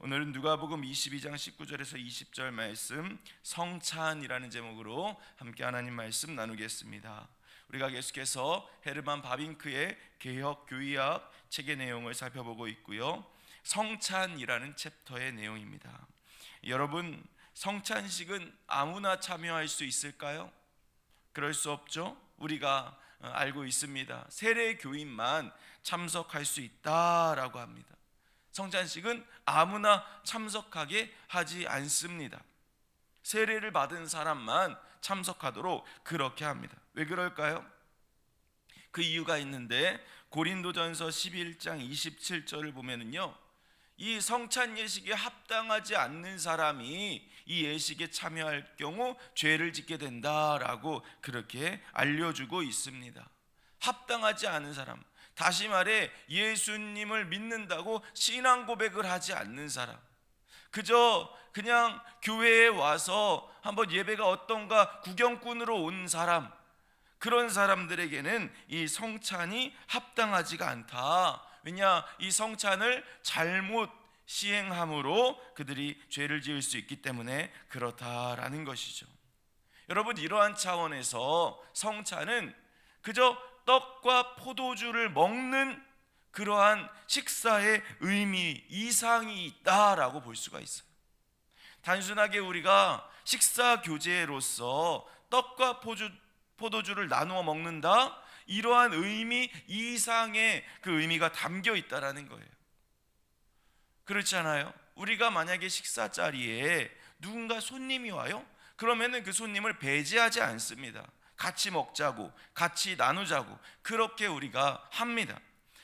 오늘은 누가복음 22장 19절에서 20절 말씀 성찬이라는 제목으로 함께 하나님 말씀 나누겠습니다. 우리가 계속해서 헤르만 바빙크의 개혁 교의학 책의 내용을 살펴보고 있고요. 성찬이라는 챕터의 내용입니다. 여러분 성찬식은 아무나 참여할 수 있을까요? 그럴 수 없죠. 우리가 어, 알고 있습니다. 세례 교인만 참석할 수 있다라고 합니다. 성찬식은 아무나 참석하게 하지 않습니다. 세례를 받은 사람만 참석하도록 그렇게 합니다. 왜 그럴까요? 그 이유가 있는데 고린도전서 11장 27절을 보면은요. 이 성찬 예식에 합당하지 않는 사람이 이 예식에 참여할 경우 죄를 짓게 된다라고 그렇게 알려주고 있습니다. 합당하지 않은 사람, 다시 말해 예수님을 믿는다고 신앙 고백을 하지 않는 사람, 그저 그냥 교회에 와서 한번 예배가 어떤가 구경꾼으로 온 사람, 그런 사람들에게는 이 성찬이 합당하지가 않다. 왜냐 이 성찬을 잘못 시행함으로 그들이 죄를 지을 수 있기 때문에 그렇다라는 것이죠. 여러분 이러한 차원에서 성찬은 그저 떡과 포도주를 먹는 그러한 식사의 의미 이상이 있다라고 볼 수가 있어요. 단순하게 우리가 식사 교제로서 떡과 포주, 포도주를 나누어 먹는다 이러한 의미 이상의 그 의미가 담겨 있다라는 거예요. 그렇지 않아요? 우리가 만약에 식사 자리에 누군가 손님이 와요? 그러면은 그 손님을 배제하지 않습니다. 같이 먹자고, 같이 나누자고 그렇게 우리가 합니다.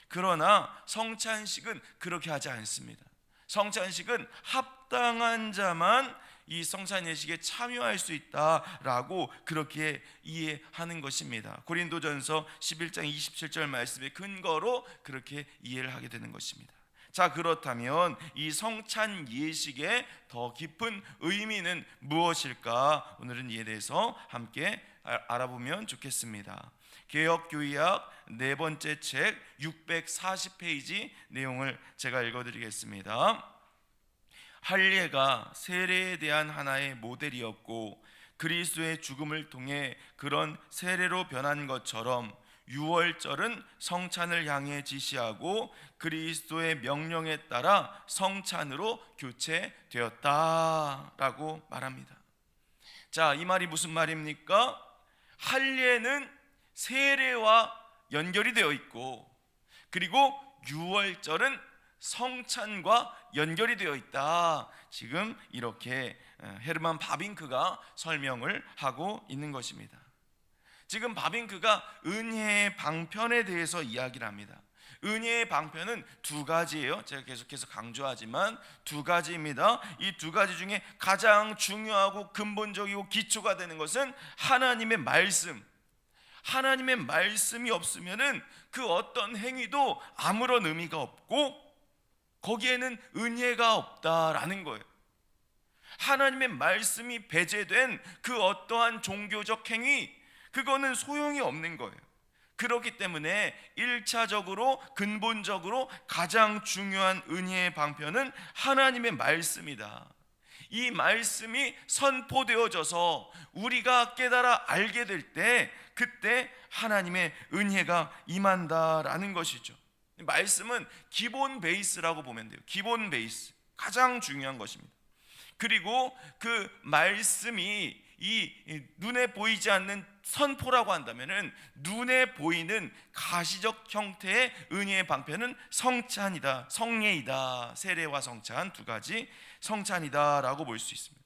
그러나 성찬식은 그렇게 하지 않습니다. 성찬식은 합당한 자만 이 성찬 예식에 참여할 수 있다라고 그렇게 이해하는 것입니다. 고린도전서 11장 27절 말씀의 근거로 그렇게 이해를 하게 되는 것입니다. 자, 그렇다면 이 성찬 예식의 더 깊은 의미는 무엇일까? 오늘은 이에 대해서 함께 아, 알아보면 좋겠습니다. 개혁교의학 네 번째 책 640페이지 내용을 제가 읽어드리겠습니다. 할례가 세례에 대한 하나의 모델이었고 그리스도의 죽음을 통해 그런 세례로 변한 것처럼 유월절은 성찬을 향해 지시하고 그리스도의 명령에 따라 성찬으로 교체되었다라고 말합니다. 자, 이 말이 무슨 말입니까? 할례는 세례와 연결이 되어 있고 그리고 유월절은 성찬과 연결이 되어 있다. 지금 이렇게 어, 헤르만 바빙크가 설명을 하고 있는 것입니다. 지금 바빙크가 은혜의 방편에 대해서 이야기를 합니다. 은혜의 방편은 두 가지예요. 제가 계속해서 강조하지만 두 가지입니다. 이 두 가지 중에 가장 중요하고 근본적이고 기초가 되는 것은 하나님의 말씀. 하나님의 말씀이 없으면은 그 어떤 행위도 아무런 의미가 없고 거기에는 은혜가 없다라는 거예요. 하나님의 말씀이 배제된 그 어떠한 종교적 행위 그거는 소용이 없는 거예요. 그렇기 때문에 1차적으로 근본적으로 가장 중요한 은혜의 방편은 하나님의 말씀이다. 이 말씀이 선포되어져서 우리가 깨달아 알게 될 때 그때 하나님의 은혜가 임한다라는 것이죠. 말씀은 기본 베이스라고 보면 돼요. 기본 베이스. 가장 중요한 것입니다. 그리고 그 말씀이 이 눈에 보이지 않는 선포라고 한다면은 눈에 보이는 가시적 형태의 은혜의 방편은 성찬이다, 성례이다, 세례와 성찬 두 가지 성찬이다라고 볼 수 있습니다.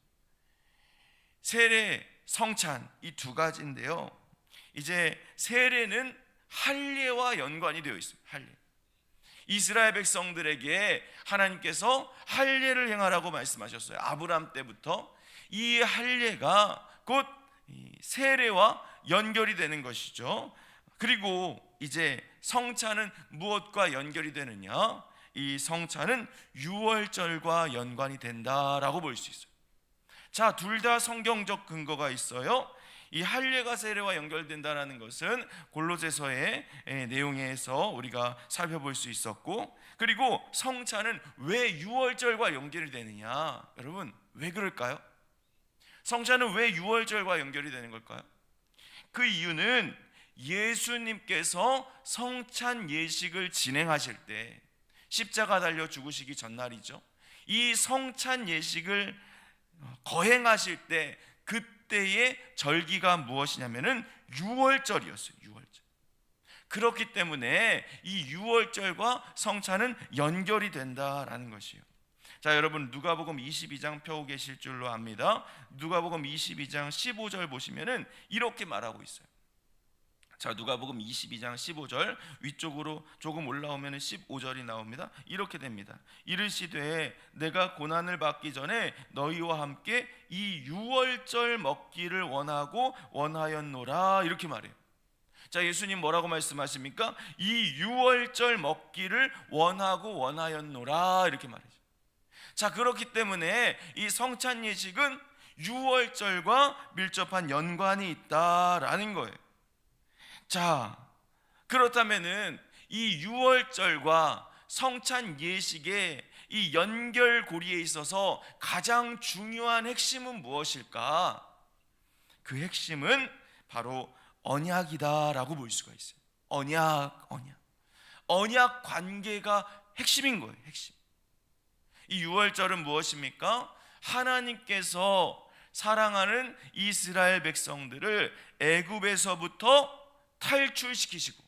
세례, 성찬 이 두 가지인데요. 이제 세례는 할례와 연관이 되어 있습니다. 할례. 이스라엘 백성들에게 하나님께서 할례를 행하라고 말씀하셨어요. 아브람 때부터 이 할례가 곧 세례와 연결이 되는 것이죠. 그리고 이제 성찬은 무엇과 연결이 되느냐? 이 성찬은 유월절과 연관이 된다라고 볼 수 있어요. 자, 둘 다 성경적 근거가 있어요. 이 할례가 세례와 연결된다라는 것은 골로새서의 예, 내용에서 우리가 살펴볼 수 있었고 그리고 성찬은 왜 유월절과 연결이 되느냐? 여러분 왜 그럴까요? 성찬은 왜 유월절과 연결이 되는 걸까요? 그 이유는 예수님께서 성찬 예식을 진행하실 때 십자가 달려 죽으시기 전날이죠. 이 성찬 예식을 거행하실 때 그때의 절기가 무엇이냐면은 유월절이었어요. 유월절. 그렇기 때문에 이 유월절과 성찬은 연결이 된다라는 것이요. 자, 여러분 누가복음 22장 펴고 계실 줄로 압니다. 누가복음 22장 15절 보시면은 이렇게 말하고 있어요. 자, 누가복음 22장 15절 위쪽으로 조금 올라오면 15절이 나옵니다. 이렇게 됩니다. 이르시되 내가 고난을 받기 전에 너희와 함께 이 유월절 먹기를 원하고 원하였노라 이렇게 말해요. 자, 예수님 뭐라고 말씀하십니까? 이 유월절 먹기를 원하고 원하였노라 이렇게 말이죠. 자, 그렇기 때문에 이 성찬 예식은 유월절과 밀접한 연관이 있다라는 거예요. 자, 그렇다면은 이 유월절과 성찬 예식의 이 연결고리에 있어서 가장 중요한 핵심은 무엇일까? 그 핵심은 바로 언약이다라고 볼 수가 있어요. 언약, 언약. 언약 관계가 핵심인 거예요, 핵심. 이 유월절은 무엇입니까? 하나님께서 사랑하는 이스라엘 백성들을 애굽에서부터 탈출시키시고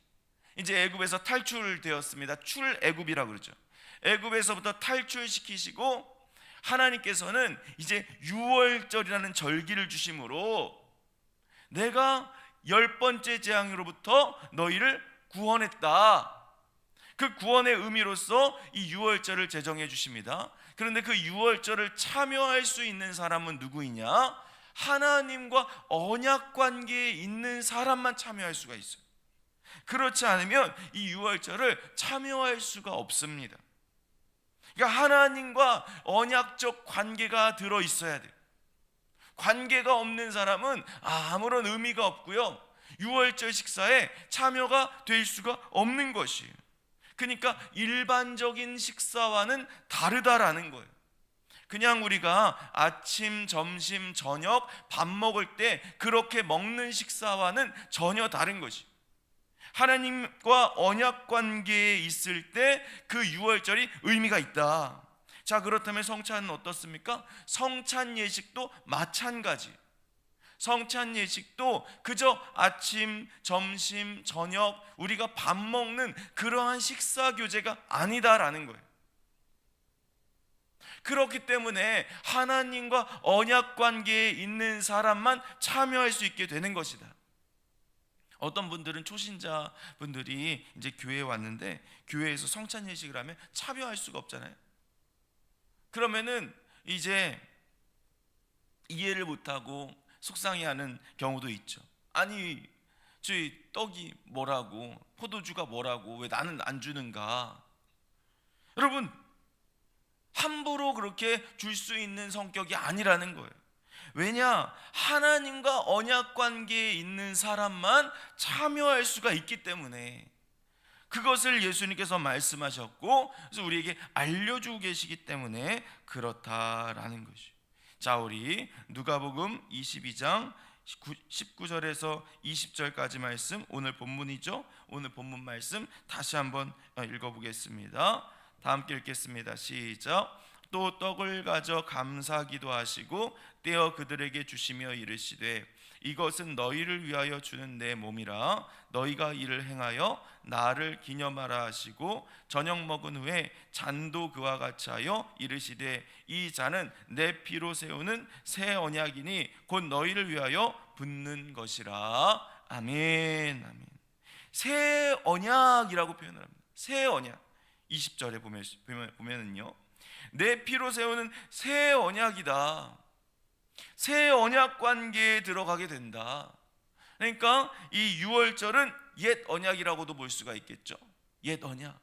이제 애굽에서 탈출되었습니다. 출애굽이라고 그러죠. 애굽에서부터 탈출시키시고 하나님께서는 이제 유월절이라는 절기를 주심으로 내가 열 번째 재앙으로부터 너희를 구원했다. 그 구원의 의미로서 이 유월절을 제정해 주십니다. 그런데 그 유월절을 참여할 수 있는 사람은 누구이냐? 하나님과 언약 관계에 있는 사람만 참여할 수가 있어요. 그렇지 않으면 이 유월절을 참여할 수가 없습니다. 그러니까 하나님과 언약적 관계가 들어 있어야 돼요. 관계가 없는 사람은 아무런 의미가 없고요. 유월절 식사에 참여가 될 수가 없는 것이에요. 그러니까 일반적인 식사와는 다르다라는 거예요. 그냥 우리가 아침, 점심, 저녁 밥 먹을 때 그렇게 먹는 식사와는 전혀 다른 것이. 하나님과 언약 관계에 있을 때 그 유월절이 의미가 있다. 자, 그렇다면 성찬은 어떻습니까? 성찬 예식도 마찬가지. 성찬 예식도 그저 아침, 점심, 저녁 우리가 밥 먹는 그러한 식사 교제가 아니다라는 거예요. 그렇기 때문에 하나님과 언약 관계에 있는 사람만 참여할 수 있게 되는 것이다. 어떤 분들은 초신자 분들이 이제 교회에 왔는데 교회에서 성찬 예식을 하면 참여할 수가 없잖아요. 그러면은 이제 이해를 못하고 속상해하는 경우도 있죠. 아니 저희 떡이 뭐라고 포도주가 뭐라고 왜 나는 안 주는가? 여러분 함부로 그렇게 줄 수 있는 성격이 아니라는 거예요. 왜냐? 하나님과 언약 관계에 있는 사람만 참여할 수가 있기 때문에 그것을 예수님께서 말씀하셨고 그래서 우리에게 알려주고 계시기 때문에 그렇다라는 것이. 자, 우리 누가복음 22장 19절에서 20절까지 말씀 오늘 본문이죠. 오늘 본문 말씀 다시 한번 읽어보겠습니다. 다 함께 읽겠습니다. 시작. 또 떡을 가져 감사기도 하시고 떼어 그들에게 주시며 이르시되 이것은 너희를 위하여 주는 내 몸이라. 너희가 이를 행하여 나를 기념하라 하시고 저녁 먹은 후에 잔도 그와 같이 하여 이르시되 이 잔은 내 피로 세우는 새 언약이니 곧 너희를 위하여 붓는 것이라. 아멘 아멘. 새 언약이라고 표현을 합니다. 새 언약. 20절에 보면 보면은요. 내 피로 세우는 새 언약이다. 새 언약 관계에 들어가게 된다. 그러니까 이 유월절은 옛 언약이라고도 볼 수가 있겠죠. 옛 언약.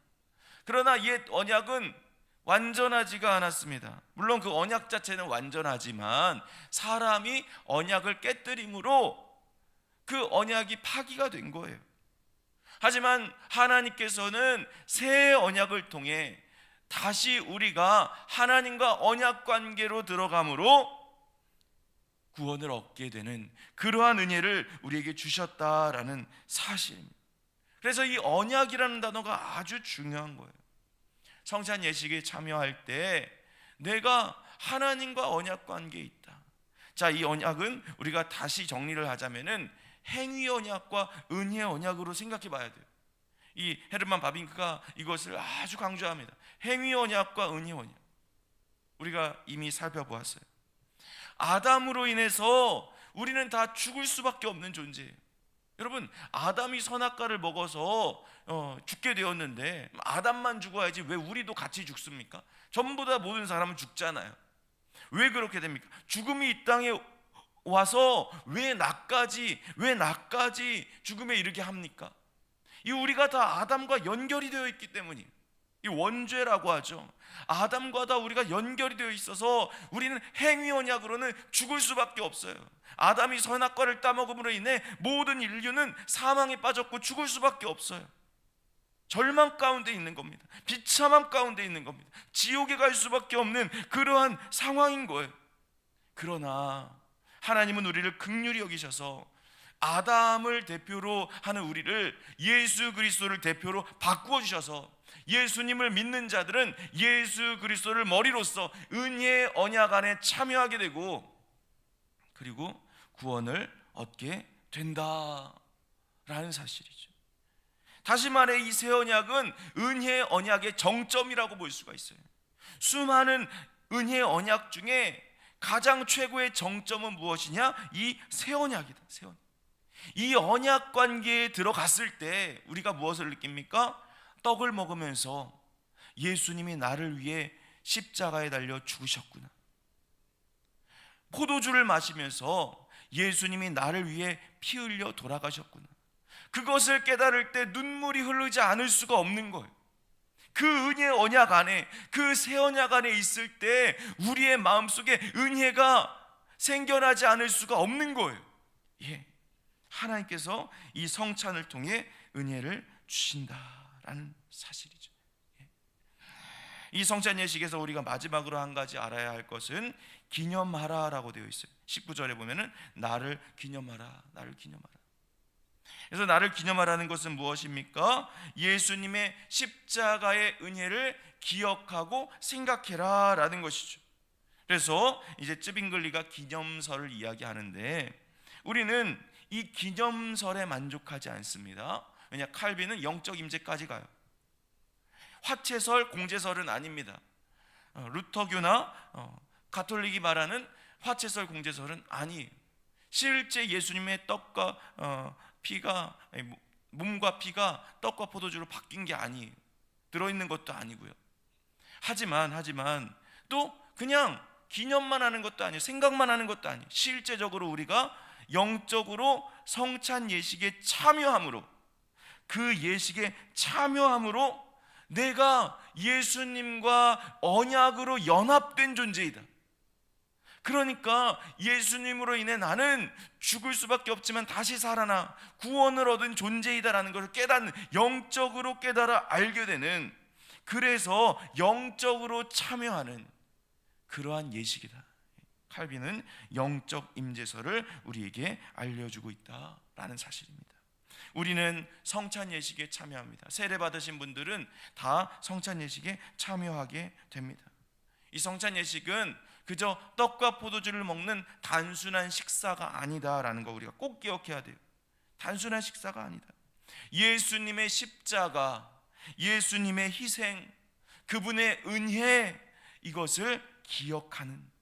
그러나 옛 언약은 완전하지가 않았습니다. 물론 그 언약 자체는 완전하지만 사람이 언약을 깨뜨림으로 그 언약이 파기가 된 거예요. 하지만 하나님께서는 새 언약을 통해 다시 우리가 하나님과 언약 관계로 들어감으로 구원을 얻게 되는 그러한 은혜를 우리에게 주셨다라는 사실입니다. 그래서 이 언약이라는 단어가 아주 중요한 거예요. 성찬 예식에 참여할 때 내가 하나님과 언약 관계에 있다. 자, 이 언약은 우리가 다시 정리를 하자면은 행위 언약과 은혜 언약으로 생각해 봐야 돼요. 이 헤르만 바빙크가 이것을 아주 강조합니다. 행위 언약과 은혜 언약. 우리가 이미 살펴보았어요. 아담으로 인해서 우리는 다 죽을 수밖에 없는 존재예요. 여러분, 아담이 선악과를 먹어서 어, 죽게 되었는데 아담만 죽어야지 왜 우리도 같이 죽습니까? 전부 다 모든 사람은 죽잖아요. 왜 그렇게 됩니까? 죽음이 이 땅에 와서 왜 나까지 왜 나까지 죽음에 이르게 합니까? 이 우리가 다 아담과 연결이 되어 있기 때문이에요. 이 원죄라고 하죠. 아담과 다 우리가 연결이 되어 있어서 우리는 행위 언약으로는 죽을 수밖에 없어요. 아담이 선악과를 따먹음으로 인해 모든 인류는 사망에 빠졌고 죽을 수밖에 없어요. 절망 가운데 있는 겁니다. 비참함 가운데 있는 겁니다. 지옥에 갈 수밖에 없는 그러한 상황인 거예요. 그러나 하나님은 우리를 극률히 여기셔서 아담을 대표로 하는 우리를 예수 그리스도를 대표로 바꾸어 주셔서 예수님을 믿는 자들은 예수 그리스도를 머리로서 은혜의 언약 안에 참여하게 되고 그리고 구원을 얻게 된다라는 사실이죠. 다시 말해 이 새 언약은 은혜의 언약의 정점이라고 볼 수가 있어요. 수많은 은혜의 언약 중에 가장 최고의 정점은 무엇이냐? 이 새 언약이다. 새 언약. 이 언약 관계에 들어갔을 때 우리가 무엇을 느낍니까? 떡을 먹으면서 예수님이 나를 위해 십자가에 달려 죽으셨구나. 포도주를 마시면서 예수님이 나를 위해 피 흘려 돌아가셨구나. 그것을 깨달을 때 눈물이 흐르지 않을 수가 없는 거예요. 그 은혜 언약 안에 그 새 언약 안에 있을 때 우리의 마음속에 은혜가 생겨나지 않을 수가 없는 거예요. 예. 하나님께서 이 성찬을 통해 은혜를 주신다라는 사실이죠. 예. 이 성찬 예식에서 우리가 마지막으로 한 가지 알아야 할 것은 기념하라라고 되어 있어요. 19절에 보면은 나를 기념하라. 나를 기념하라. 그래서 나를 기념하라는 것은 무엇입니까? 예수님의 십자가의 은혜를 기억하고 생각해라라는 것이죠. 그래서 이제 쯔빙글리가 기념설을 이야기하는데 우리는 이 기념설에 만족하지 않습니다. 왜냐 칼빈은 영적 임재까지 가요. 화채설, 공제설은 아닙니다. 어, 루터교나 어, 가톨릭이 말하는 화채설, 공제설은 아니에요. 실제 예수님의 떡과 어, 피가 몸과 피가 떡과 포도주로 바뀐 게 아니에요. 들어있는 것도 아니고요. 하지만 하지만 또 그냥 기념만 하는 것도 아니에요. 생각만 하는 것도 아니에요. 실제적으로 우리가 영적으로 성찬 예식에 참여함으로 그 예식에 참여함으로 내가 예수님과 언약으로 연합된 존재이다. 그러니까 예수님으로 인해 나는 죽을 수밖에 없지만 다시 살아나 구원을 얻은 존재이다라는 것을 깨닫는 영적으로 깨달아 알게 되는 그래서 영적으로 참여하는 그러한 예식이다. 칼빈은 영적 임재설을 우리에게 알려주고 있다라는 사실입니다. 우리는 성찬 예식에 참여합니다. 세례 받으신 분들은 다 성찬 예식에 참여하게 됩니다. 이 성찬 예식은 그저 떡과 포도주를 먹는 단순한 식사가 아니다라는 거 우리가 꼭 기억해야 돼요. 단순한 식사가 아니다. 예수님의 십자가, 예수님의 희생, 그분의 은혜 이것을 기억하는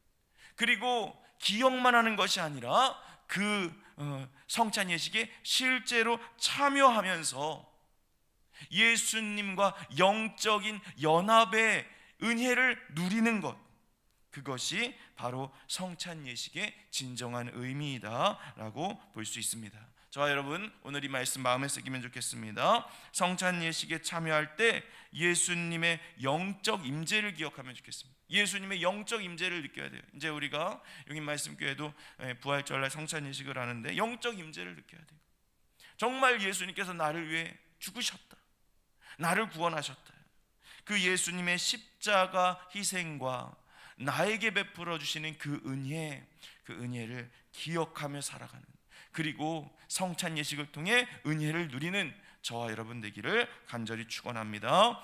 그리고 기억만 하는 것이 아니라 그 어, 성찬 예식에 실제로 참여하면서 예수님과 영적인 연합의 은혜를 누리는 것 그것이 바로 성찬 예식의 진정한 의미이다라고 볼 수 있습니다. 저와 여러분 오늘 이 말씀 마음에 새기면 좋겠습니다. 성찬 예식에 참여할 때 예수님의 영적 임재를 기억하면 좋겠습니다. 예수님의 영적 임재를 느껴야 돼요. 이제 우리가 용인 말씀교회도 예, 부활절날 성찬 예식을 하는데 영적 임재를 느껴야 돼요. 정말 예수님께서 나를 위해 죽으셨다. 나를 구원하셨다. 그 예수님의 십자가 희생과 나에게 베풀어 주시는 그 은혜, 그 은혜를 기억하며 살아가는 그리고 성찬 예식을 통해 은혜를 누리는 저와 여러분 되기를 간절히 축원합니다.